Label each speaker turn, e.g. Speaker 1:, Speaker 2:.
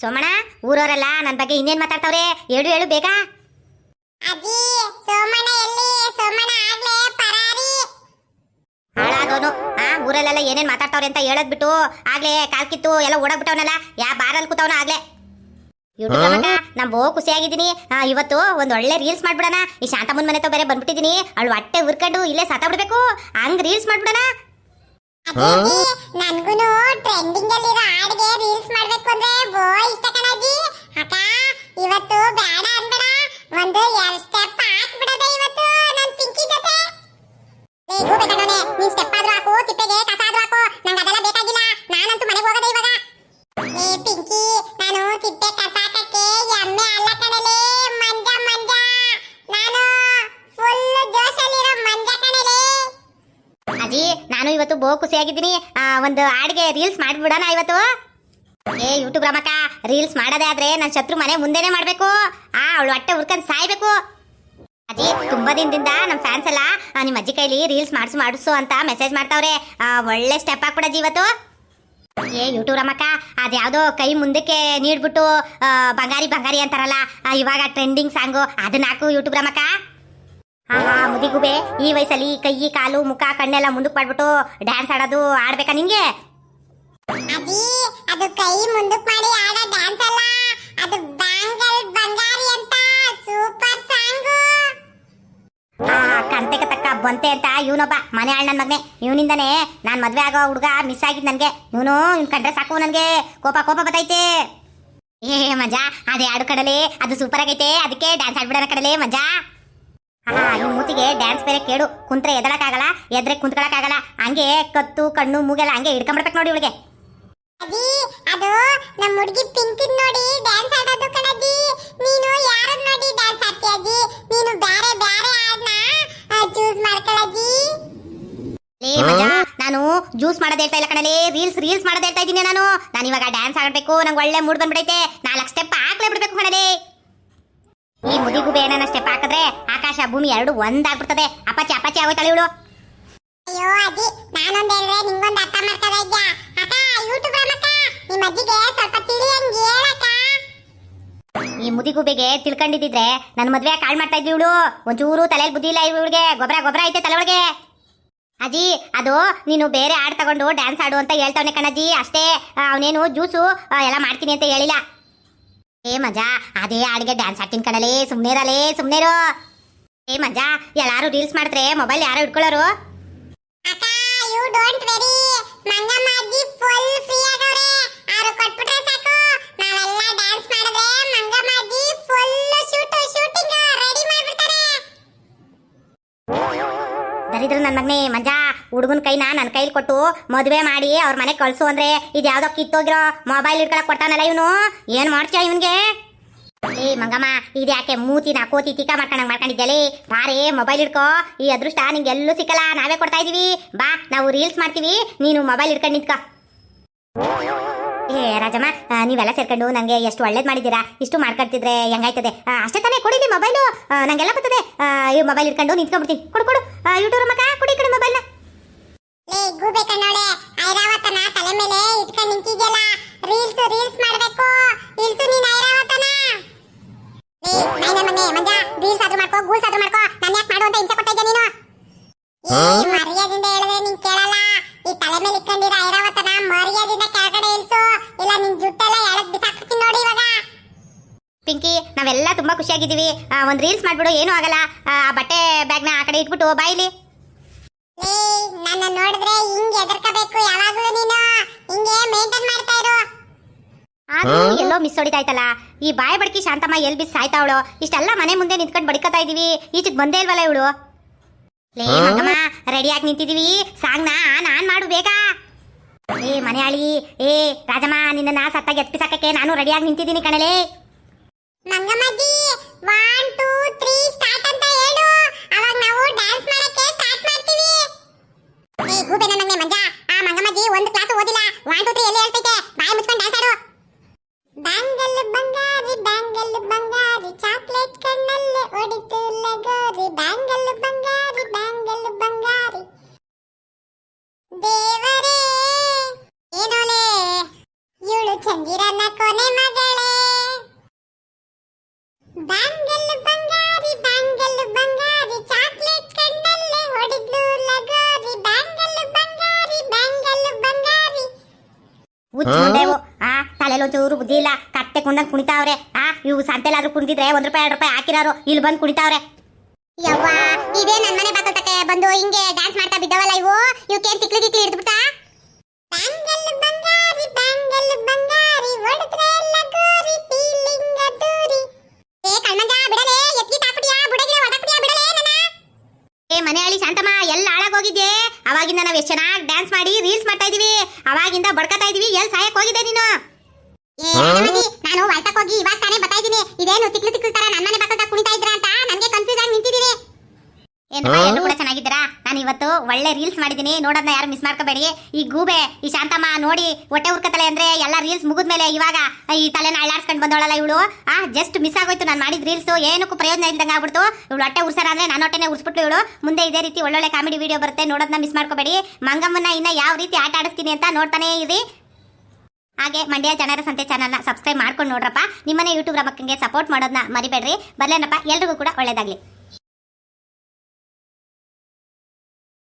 Speaker 1: ಸೋಮಣ್ಣ ಊರವರೆಲ್ಲ ನನ್ನ ಬಗ್ಗೆ ಇನ್ನೇನ್ ಮಾತಾಡ್ತಾವ್ರೆ? ಹೇಳು ಹೇಳು ಬೇಗ.
Speaker 2: ಅಜ್ಜಿ ಸೋಮಣ್ಣ ಎಲ್ಲಿ? ಸೋಮಣ್ಣ ಆಗ್ಲೇ ಪರಾರಿ.
Speaker 1: ಹಾಳಾಗೋನು. ಆ ಊರಲ್ಲೆಲ್ಲ ಏನೇನ್ ಮಾತಾಡ್ತಾವ್ರೆ ಅಂತ ಹೇಳದ್ ಬಿಟ್ಟು ಆಗ್ಲೇ ಕಾಲ್ ಕಿತ್ತು ಎಲ್ಲ ಓಡಾಗ್ಬಿಟ್ಟವನಲ್ಲ ಯಾ ಬಾರಲ್ಲಿ ಕೂತವನ ಆಗ್ಲೇ. ಯೂಟ್ಯೂಬ್ ಬೋ ನಾ ಬಹು ಖುಷಿಯಾಗಿದ್ದೀನಿ. ಆ, ಇವತ್ತು ಒಂದ್ ಒಳ್ಳೆ ರೀಲ್ಸ್ ಮಾಡ್ಬಿಡೋಣ. ಈ ಶಾಂತಮ್ಮನ ಮನೆ ಬೇರೆ ಬಂದ್ಬಿಟ್ಟಿದ್ದೀನಿ. ಅವಳು ಹೊಟ್ಟೆ ಉರ್ಕೊಂಡು ಇಲ್ಲೇ ಸತ್ತ ಬಿಡ್ಬೇಕು ಹಂಗ್ ರೀಲ್ಸ್ ಮಾಡ್ಬಿಡಣ.
Speaker 2: ನನ್ಗುನು ಟ್ರೆಂಡಿಂಗ್ ಅಲ್ಲಿರೋ ಹಾಡಿಗೆ ರೀಲ್ಸ್ ಮಾಡ್ಬೇಕು ಅಂದ್ರೆ ಬೋ ಇಷ್ಟ ಅಕ್ಕ ಇವತ್ತು ಬೇಡ ಅನ್ಬೇಡ. ಒಂದು ಎರಡು ಸ್ಟೆಪ್ ಹಾಕ್ಬಿಡದೆ ಇವತ್ತು ನನ್ ಪಿಂಕಿ ಜೊತೆ ಲೇ ಗೂಬೆ ಕಣ್ಣೋನೆ ನೀನ್ ಸ್ಟೆಪ್ ಆದ್ರೂ ಹಾಕು ತಿಪ್ಪೆಗೆ ಕಸ ಆದ್ರೂ ಹಾಕು ನಂಗೆ ಅದೆಲ್ಲ ಬೇಕಾಗಿಲ್ಲ ನಾನಂತೂ ಮನೆಗೆ ಹೋಗೋದೇ ಇವಾಗ ಏ ಪಿಂಕಿ ನಾನು ತಿಪ್ಪೆ ಕಸ ಹಾಕಕ್ಕೆ ಎಮ್ಮೆ ಅಲ್ಲ ಕಣಲೆ ಮಂಜ ಮಂಜ ನಾನು ಫುಲ್ ಜೋಶಲ್ಲಿರೋ ಮಂಜ ಕಣಲೆ
Speaker 1: ಅಜ್ಜಿ ನಾನು ಇವತ್ತು ಬೋ ಖುಷಿಯಾಗಿದ್ದೀನಿ ಒಂದು ಹಾಡಿಗೆ ರೀಲ್ಸ್ ಮಾಡಿಬಿಡೋಣ ಇವತ್ತು. ಏ ಯೂಟ್ಯೂಬ್ ರಮಕ ರೀಲ್ಸ್ ಮಾಡೋದೇ ಆದ್ರೆ ನನ್ನ ಶತ್ರು ಮನೆ ಮುಂದೆನೇ ಮಾಡಬೇಕು. ಆ, ಅವಳು ಹೊಟ್ಟೆ ಹುರ್ಕೊಂಡು ಸಾಯ್ಬೇಕು. ಅಜ್ಜಿ, ತುಂಬಾ ದಿನದಿಂದ ನಮ್ಮ ಫ್ಯಾನ್ಸ್ ಎಲ್ಲ ನಿಮ್ಮ ಅಜ್ಜಿ ಕೈಲಿ ರೀಲ್ಸ್ ಮಾಡಿಸು ಮಾಡಿಸು ಅಂತ ಮೆಸೇಜ್ ಮಾಡ್ತಾವ್ರೆ. ಒಳ್ಳೆ ಸ್ಟೆಪ್ ಹಾಕ್ಬಿಡಜ್ಜಿ ಇವತ್ತು. ಏ ಯೂಟ್ಯೂಬ್ ರಮಕ್ಕ, ಅದ್ಯಾವುದೋ ಕೈ ಮುಂದಕ್ಕೆ ನೀಡ್ಬಿಟ್ಟು ಬಂಗಾರಿ ಬಂಗಾರಿ ಅಂತಾರಲ್ಲ ಇವಾಗ ಟ್ರೆಂಡಿಂಗ್ ಸಾಂಗು ಅದನ್ನ ಹಾಕು ಯೂಟ್ಯೂಬ್ ರಮಕ್ಕ. ಹಾ ಮುದಿಗುಬೆ ಈ ವಯಸ್ಸಲ್ಲಿ ಕೈ ಕಾಲು ಮುಖ ಕಣ್ಣೆಲ್ಲ ಮುಂದಕ್ಕೆ ಮಾಡ್ಬಿಟ್ಟು ಡ್ಯಾನ್ಸ್ ಆಡೋದು ಆಡ್ಬೇಕಾ ನಿಂಗೆ?
Speaker 2: ಅದಿ ಅದು ಕೈ ಮುಂದಕ್ಕೆ ಮಾಡಿ ಆಡೋ ಡ್ಯಾನ್ಸ್ ಅಲ್ಲ ಅದು ಬ್ಯಾಂಗಲ್ ಬಂಗಾರಿ ಅಂತ ಸೂಪರ್ ಸಾಂಗ್
Speaker 1: ತಕ್ಕ ಬಂತೆ ಅಂತ ಇವನೊಬ್ಬ ಮನೆ ಆಳ್ ನನ್ನ ಮಗನೆ. ಇವನಿಂದನೇ ನಾನು ಮದ್ವೆ ಆಗೋ ಹುಡುಗ ಮಿಸ್ ಆಗಿದ್ ನನಗೆ. ಇವನು ಇವ್ನ ಕಂಡ್ರೆ ಸಾಕು ನನಗೆ. ಕೋಪ ಕೋಪ ಬತ್ತೈತೆ. ಏ ಮಜಾ ಅದೇ ಆಡು ಕಡಲೆ ಅದು ಸೂಪರ್ ಆಗೈತೆ. ಅದಕ್ಕೆ ಡ್ಯಾನ್ಸ್ ಆಡ್ಬಿಡೋಣ ಕಡಲೆ ಮಜಾ ಹಾ ಇವ್ ಮೂತಿಗೆ ಡ್ಯಾನ್ಸ್ ಬೇರೆ ಕೇಳು ಕುಂತ್ರೆ ಎದಳಕ್ಕಾಗಲ್ಲ ಎದ್ರೆ ಕುಂತ್ಕೊಳಕ್ಕಾಗಲ್ಲ. ಹಂಗೆ ಕತ್ತು ಕಣ್ಣು ಮೂಗೆಲ್ಲ ಹಂಗೆ ಹಿಡ್ಕೊಂಡ್ಬಿಡ್ಬೇಕು ನೋಡಿ ಇವಳಿಗೆ.
Speaker 2: ಅಜ್ಜಿ ಅದು ನಮ್ಮ ಹುಡುಗಿ ನೋಡಿ ಡ್ಯಾನ್ಸ್ ಆಡೋದು ಕಣದಿ ನೀನು ಯಾರನ್ನ ನೋಡಿ ಡ್ಯಾನ್ಸ್ ಆಡ್ತೀಯ ಅಜ್ಜಿ? ಚೂಸ್
Speaker 1: ಲೇ ಮಜಾ ನಾನು ಜ್ಯೂಸ್ ಮಾಡೋದು ಹೇಳ್ತಾ ಇಲ್ಲ ಕಣಲೇ. ರೀಲ್ಸ್ ರೀಲ್ಸ್ ಮಾಡೋದು ಹೇಳ್ತಾ ಇದ್ದೀನಿ ನಾನು. ನಾನು ಇವಾಗ ಡ್ಯಾನ್ಸ್ ಆಡಬೇಕು ನಂಗೆ ಒಳ್ಳೆ ಮೂಡ್ ಬಂದ್ಬಿಡೈತೆ. ನಾಲ್ಕು ಸ್ಟೆಪ್ ಹಾಕ್ಲೇ ಬಿಡ್ಬೇಕು ಕಣಲೇ. ಈ ಮುದಿಗುಬೆ ಏನಾನ ಸ್ಟೆಪ್ ಹಾಕಿದ್ರೆ ಆಕಾಶ ಭೂಮಿ ಎರಡು ಒಂದಾಗ್ಬಿಡ್ತದೆ. ಅಪಾಚಿ ಅಪಾಚಿ ಆಗೋಯ್ತಾಳೆ ಇವಳು?
Speaker 2: ಅಯ್ಯೋ ಅಜ್ಜಿ ನಾನೊಂದ್ ಹೇಳಿದ್ರೆ ನಿಂಗೊಂದು ಅರ್ಥ ಮಾಡ್ತದ ಇದ್ಯಾ? ಅಕ್ಕ ಯೂಟ್ಯೂಬ್ ರಮಕ್ಕ ನಿಮ್ಮ ಅಜ್ಜಿಗೆ ಸ್ವಲ್ಪ ತಿಳಿಯಂಗ್ ಹೇಳಕ್ಕ.
Speaker 1: ಈ ಮುದಿಗುಬೆಗೆ ತಿಳ್ಕೊಂಡಿದ್ದಿದ್ರೆ ನನ್ನ ಮದ್ವೆ ಕಾಳ್ ಮಾಡ್ತಾ ಇದ್ವಿ ಇವಳು. ಒಂಚೂರು ತಲೆಯಲ್ಲಿ ಬುದ್ಧಿ ಇಲ್ಲ ಇವಳಿಗೆ. ಗೊಬ್ಬರ ಗೊಬ್ಬರ ಐತೆ ತಲೆ ಒಳಗೆ. ಅಜ್ಜಿ ಅದು ನೀನು ಬೇರೆ ಹಾಡ್ ತಗೊಂಡು ಡ್ಯಾನ್ಸ್ ಆಡು ಅಂತ ಹೇಳ್ತಾವನೆ ಕಣಜ್ಜಿ. ಅಷ್ಟೇ ಅವನೇನು ಜ್ಯೂಸು ಎಲ್ಲ ಮಾಡ್ತೀನಿ ಅಂತ ಹೇಳಿಲ್ಲ. ಏ ಮಜಾ ಅದೇ ಹಾಡಿಗೆ ಡ್ಯಾನ್ಸ್ ಆಡ್ತೀನಿ ಕಣಲೇ ಸುಮ್ಮನೆ ಇರಲೇ ಇರು ಏ ಮಜಾ ಎಲ್ಲಾರು ರೀಲ್ಸ್ ಮಾಡಿದ್ರೆ ಮೊಬೈಲ್ ಯಾರು ಇಟ್ಕೊಳ್ಳೋರು
Speaker 2: ಅಕ್ಕ ಯು ಡೋಂಟ್ ವೆರಿ ಮಂಗಮ್ಮ ಅಜ್ಜಿ ಫುಲ್ ಫ್ರೀ ಆಗವ್ರೆ. ಅವ್ರು ಕೊಟ್ಬಿಟ್ರೆ ಸಾಕು. ನಾವೆಲ್ಲ ಡ್ಯಾನ್ಸ್ ಮಾಡಿದ್ರೆ ಮಂಗಮ್ಮ ಅಜ್ಜಿ ಫುಲ್ ಶೂಟ್ ಶೂಟಿಂಗ್ ರೆಡಿ ಮಾಡ್ಬಿಡ್ತಾರೆ.
Speaker 1: ದರಿದ್ರ ನನ್ನ ಮಗನೇ ಮಂಜಾ. ಹುಡುಗನ ಕೈನ ನನ್ನ ಕೈಲಿ ಕೊಟ್ಟು ಮದುವೆ ಮಾಡಿ ಅವ್ರ ಮನೆ ಕಳ್ಸು ಅಂದ್ರೆ ಇದು ಯಾವ್ದೋ ಕಿತ್ತೋಗಿರೋ ಮೊಬೈಲ್ ಇಟ್ಕೊಳಕ್ ಕೊಟ್ಟಾನಲ್ಲ ಇವನು? ಏನ್ ಮಾಡ್ತೀಯ ಇವನ್ಗೆ? ಏ ಮಂಗಮ್ಮ ಇದ್ಯಾಕೆ ಮೂತಿನ ಕೋತಿ ತಿಕ್ಕ ಮಾಡ್ಕೊಂಡಂಗೆ ಮಾಡ್ಕೊಂಡಿದ್ದೆಲ್ಲಿ ಬಾರೇ ಮೊಬೈಲ್ ಇಟ್ಕೋ ಈ ಅದೃಷ್ಟ ನಿಂಗೆ ಎಲ್ಲೂ ಸಿಕ್ಕಲ್ಲ, ನಾವೇ ಕೊಡ್ತಾ ಇದೀವಿ. ಬಾ, ನಾವು ರೀಲ್ಸ್ ಮಾಡ್ತೀವಿ. ನೀನು ಮೊಬೈಲ್ ಇಟ್ಕೊಂಡು ನಿಂತ್ಕ. ಏ ರಾಜಮ್ಮ ನೀವೆಲ್ಲ ಸೇರ್ಕೊಂಡು ನನಗೆ ಎಷ್ಟು ಒಳ್ಳೇದು ಮಾಡಿದ್ದೀರಾ? ಇಷ್ಟು ಮಾಡ್ಕೊಡ್ತಿದ್ರೆ ಹೆಂಗಾಯ್ತದೆ? ಅಷ್ಟೇ ತಾನೇ, ಕೊಡಿಲಿ ಮೊಬೈಲು ನಂಗೆಲ್ಲ ಬರ್ತದೆ. ಈ ಮೊಬೈಲ್ ಇಟ್ಕೊಂಡು ನಿಂತ್ಕೊಂಡ್ಬಿಡ್ತೀನಿ. ಕೊಡು ಕೊಡು. ಯೂಟ್ಯೂಬ್ ಮಕ್ಕ ಕೊಡಿ ಕಡೆ ಮೊಬೈಲ್ನ
Speaker 2: ಗೂಬೆ ಕಣ್ಣೋಳೆ ಐರಾವತನ ತಲೆ ಮೇಲೆ ಇಟ್ಕೊಂಡು ನಿಂತಿದ್ಯಲ್ಲ. ರೀಲ್ಸ್ ರೀಲ್ಸ್ ಮಾಡ್ಬೇಕು. ರೀಲ್ಸ್ ನೀನ್ ಐರಾವತನ. ಮನೆ ಮಂಜ ರೀಲ್ಸ್ ಆದ್ರೂ ಮಾಡ್ಕೋ ಗೂಲ್ಸ್ ಆದ್ರೂ ಮಾಡ್ಕೋ. ನಾನು ಯಾಕೆ ಮಾಡು ಅಂತ ಹಿಂಸೆ ಕೊಡ್ತಾ ಇದ್ದೆ ನೀನು? ಈ ಮರ್ಯಾದಿಂದ ಹೇಳಿದ್ರೆ ನೀನ್ ಕೇಳಲ್ಲ. ಈ ತಲೆ ಮೇಲೆ ಇಟ್ಕೊಂಡಿರ ಐರಾವತನ ಮರ್ಯಾದಿಂದ ಕೆಳಗಡೆ ಇಳ್ಸು. ಇಲ್ಲ ನಿನ್ ಜುಟ್ಟೆಲ್ಲ ಎಳದ್ ಬಿಸಾಕ್ತೀನಿ ನೋಡಿ ಇವಾಗ.
Speaker 1: ಪಿಂಕಿ ನಾವೆಲ್ಲ ತುಂಬಾ ಖುಷಿಯಾಗಿದ್ದೀವಿ. ಆ, ಒಂದ್ ರೀಲ್ಸ್ ಮಾಡ್ಬಿಡು ಏನೂ ಆಗಲ್ಲ. ಆ ಬಟ್ಟೆ ಬಟ್ಟೆ ನ ಆ ಕಡೆ ಇಟ್ಬಿಟ್ಟು ಬಾಯಿಲಿ
Speaker 2: ನನ್ನ ನೋಡಿದ್ರೆ ಹಿಂಗ್ ಎದರ್ಕಬೇಕು ಯಾವಾಗ್ಲೂ ನೀನು. ಹಿಂಗೆ ಮೇಂಟೈನ್ ಮಾಡ್ತಾ ಇರು.
Speaker 1: ಆದ್ರೂ ಎಲ್ಲೋ ಮಿಸ್ ಹೊಡಿತಾಯ್ತಲ್ಲ. ಈ ಬಾಯಿ ಬಡ್ಕಿ ಶಾಂತಮ್ಮ ಎಲ್ ಬಿಸ್ ಸಾಯ್ತಾವಳು ಇಷ್ಟೆಲ್ಲ ಮನೆ ಮುಂದೆ ನಿಂತ್ಕೊಂಡು ಬಡ್ಕತಾ ಇದೀವಿ. ಈಚೆಗ್ ಬಂದೇ ಇಲ್ವಲ್ಲ ಇವಳು? ಲೇ ಮಂಗಮ್ಮ ರೆಡಿಯಾಗಿ ನಿಂತಿದೀವಿ. ಸಾಂಗ್ನ ಆನ್ ಆನ್ ಮಾಡು ಬೇಗ. ಏ ಮನೆಯಾಳಿ ಏ ರಾಜಮ್ಮ ನಿನ್ನ ನಾ ಸತ್ತಾಗಿ ಎತ್ಪಿಸಾಕಕ್ಕೆ ನಾನು ರೆಡಿಯಾಗಿ ನಿಂತಿದ್ದೀನಿ ಕಣಲೇ.
Speaker 2: ಮಂಗಮ್ಮಜ್ಜಿ ಒನ್ ಟೂ ತ್ರೀ ಸ್ಟಾರ್ಟ್ ಅಂತ ಹೇಳು ಅವಾಗ ನಾವು ಡ್ಯಾನ್ಸ್ ಮಾಡಕ್ಕೆ ಸ್ಟಾರ್ಟ್ ಮಾಡ್ತೀವಿ ಏ ಗೂಬೆ ನನ್ನ ಮಂಜ ಆ ಮಂಗಮ್ಮಜ್ಜಿ ಒಂದು ಕ್ಲಾಸ್ ಓದಿಲ್ಲ ಒನ್ ಟೂ ತ್ರೀ ಎಲ್ಲಿ ಹೇಳ್ತೈತೆ ಬಾಯಿ ಮುಚ್ಕೊಂಡು ಡ್ಯಾನ್ಸ್ ಆಡು ಬ್ಯಾಂಗಲ್ ಬಂಗಾರಿ ಬ್ಯಾಂಗಲ್ ಬಂಗಾರಿ ಚಾಕ್ಲೇಟ್ ಕಣ್ಣಲ್ಲಿ ಒಡಿತು ಲಗೋರಿ. ಬ್ಯಾಂಗಲ್ ಬಂಗಾರಿ ಬ್ಯಾಂಗಲ್ ಬಂಗಾರಿ. ದೇವರೇ, ಏನೋಲೆ? ಇವಳು ಚಂದಿರನ ಕೊನೆ ಮಗಳೇ. ಬ್ಯಾಂಗಲ್ ಬಂಗಾರಿ ಬ್ಯಾಂಗಲ್ ಬಂಗಾರಿ, ಚಾಕ್ಲೇಟ್ ಕಣ್ಣಲ್ಲೇ ಹೊಡೆದ್ಲು ಲಗೋರಿ. ಬ್ಯಾಂಗಲ್ ಬಂಗಾರಿ ಬ್ಯಾಂಗಲ್ ಬಂಗಾರಿ.
Speaker 1: ಆ ಒಂಚೂರು ಬುದ್ಧಿ ಇಲ್ಲ. ಕತ್ತೆ ಕುಂದಂಗ್ ಕುಣಿತಾವ್ರೆ. ಆ ಇವು ಸಂತೆಲಾದ್ರೂ ಕುಣಿತಿದ್ರೆ ಒಂದ್ ರೂಪಾಯಿ ಎರಡು ರೂಪಾಯಿ ಹಾಕಿರೋರು. ಇಲ್ಲಿ ಬಂದು ಕುಣಿತಾವ್ರೆ.
Speaker 2: ಯವ್ವ ಇದೇ ನನ್ನ ಮನೆ ಬಾಕಲ್ತಕ್ಕೆ ಬಂದು ಹಿಂಗೆ ಡ್ಯಾನ್ಸ್ ಮಾಡ್ತಾ ಬಿದ್ದವಲ್ಲ ಇವು. ಇವಕ್ಕೇನ್ ತಿಕ್ಲಿ ತಿಕ್ಲಿ ಹಿಡಿದ್ಬಿಟ್ಟ ಬ್ಯಾಂಗಲ್ ಬಂಗಾರಿ ಬ್ಯಾಂಗಲ್ ಬಂಗಾರಿ. ಲಗೋರಿ ಫೀಲಿಂಗ್ ಅದೂರಿ ಏ ಕಳ್ಮಂಜ ಬಿಡಲೇ. ಎತ್ತಿ ಬುಡಗಿನ ಒದಪಿಟಿಯಾ ಬಿಡಲೇ ನನ್ನ.
Speaker 1: ಏ ಶಾಂತಮ್ಮ ಎಲ್ಲ ಅವಾಗಿಂದ ನಾವ್ ಎಷ್ಟು ಚೆನ್ನಾಗಿ ಡ್ಯಾನ್ಸ್ ಮಾಡಿ ರೀಲ್ಸ್ ಮಾಡ್ತಾ ಇದೀವಿ. ಅವಾಗಿಂದ ಬಡ್ಕತಾ ಇದೀವಿ. ಎಲ್ಲಿ ಸಾಯಕ್ ಹೋಗಿದೆ ನೀನು?
Speaker 2: ನಾನು ಹೋಗಿ ಇವಾಗ ತಾನೇ ಬತ್ತಾ ಇದೀನಿ ಇದೇನು ತಿಕ್ಲು ತಿಕ್ಲು ತರ ನನ್ನ ಮನೆ ಕುಣಿತಾ ಇದ್ರ ಅಂತ ನನಗೆ ಕನ್ಫ್ಯೂಸ್ ಆಗಿ
Speaker 1: ಏನಪ್ಪ ಎಲ್ಲರೂ ಕೂಡ ಚೆನ್ನಾಗಿದ್ದೀರಾ? ನಾನು ಇವತ್ತು ಒಳ್ಳೆ ರೀಲ್ಸ್ ಮಾಡಿದ್ದೀನಿ. ನೋಡೋದನ್ನ ಯಾರು ಮಿಸ್ ಮಾಡ್ಕೋಬೇಡಿ. ಈ ಗೂಬೆ ಈ ಶಾಂತಮ್ಮ ನೋಡಿ ಹೊಟ್ಟೆ ಉರ್ಕತಲೆ ಅಂದ್ರೆ ಎಲ್ಲ ರೀಲ್ಸ್ ಮುಗಿದ್ಮೇಲೆ ಇವಾಗ ಈ ತಲೆನ ಅಳ್ಳಾಡ್ಸ್ಕೊಂಡು ಬಂದೋಳಲ್ಲ ಇವಳು. ಆ ಜಸ್ಟ್ ಮಿಸ್ ಆಗೋಯ್ತು. ನಾನು ಮಾಡಿದ ರೀಲ್ಸ್ ಏನಕ್ಕೂ ಪ್ರಯೋಜನ ಇಲ್ದಂಗೆ ಆಗ್ಬಿಡ್ತು. ಇವಳು ಹೊಟ್ಟೆ ಉರ್ಸಾರ ಅಂದ್ರೆ ನಾನು ಹೊಟ್ಟೆನೆ ಉರ್ಸ್ಬಿಟ್ಟು ಇವಳು. ಮುಂದೆ ಇದೇ ರೀತಿ ಒಳ್ಳೊಳ್ಳೆ ಕಾಮಿಡಿ ವಿಡಿಯೋ ಬರುತ್ತೆ. ನೋಡೋದನ್ನ ಮಿಸ್ ಮಾಡ್ಕೋಬೇಡಿ. ಮಂಗಮ್ಮನ ಇನ್ನ ಯಾವ ರೀತಿ ಆಟ ಆಡಿಸ್ತೀನಿ ಅಂತ ನೋಡ್ತಾನೆ ಇರಿ. ಹಾಗೆ ಮಂಡ್ಯ ಜನರ ಸಂತೆ ಚಾನಲ್ನ ಸಬ್ಸ್ಕ್ರೈಬ್ ಮಾಡ್ಕೊಂಡು ನೋಡ್ರಪ್ಪ. ನಿಮ್ಮನೆ ಯೂಟ್ಯೂಬ್ ರಮಕ್ಕಂಗೆ ಸಪೋರ್ಟ್ ಮಾಡೋದನ್ನ ಮರಿಬೇಡ್ರಿ. ಬರ್ಲೇನಪ್ಪ? ಎಲ್ರಿಗೂ ಕೂಡ ಒಳ್ಳೇದಾಗ್ಲಿ.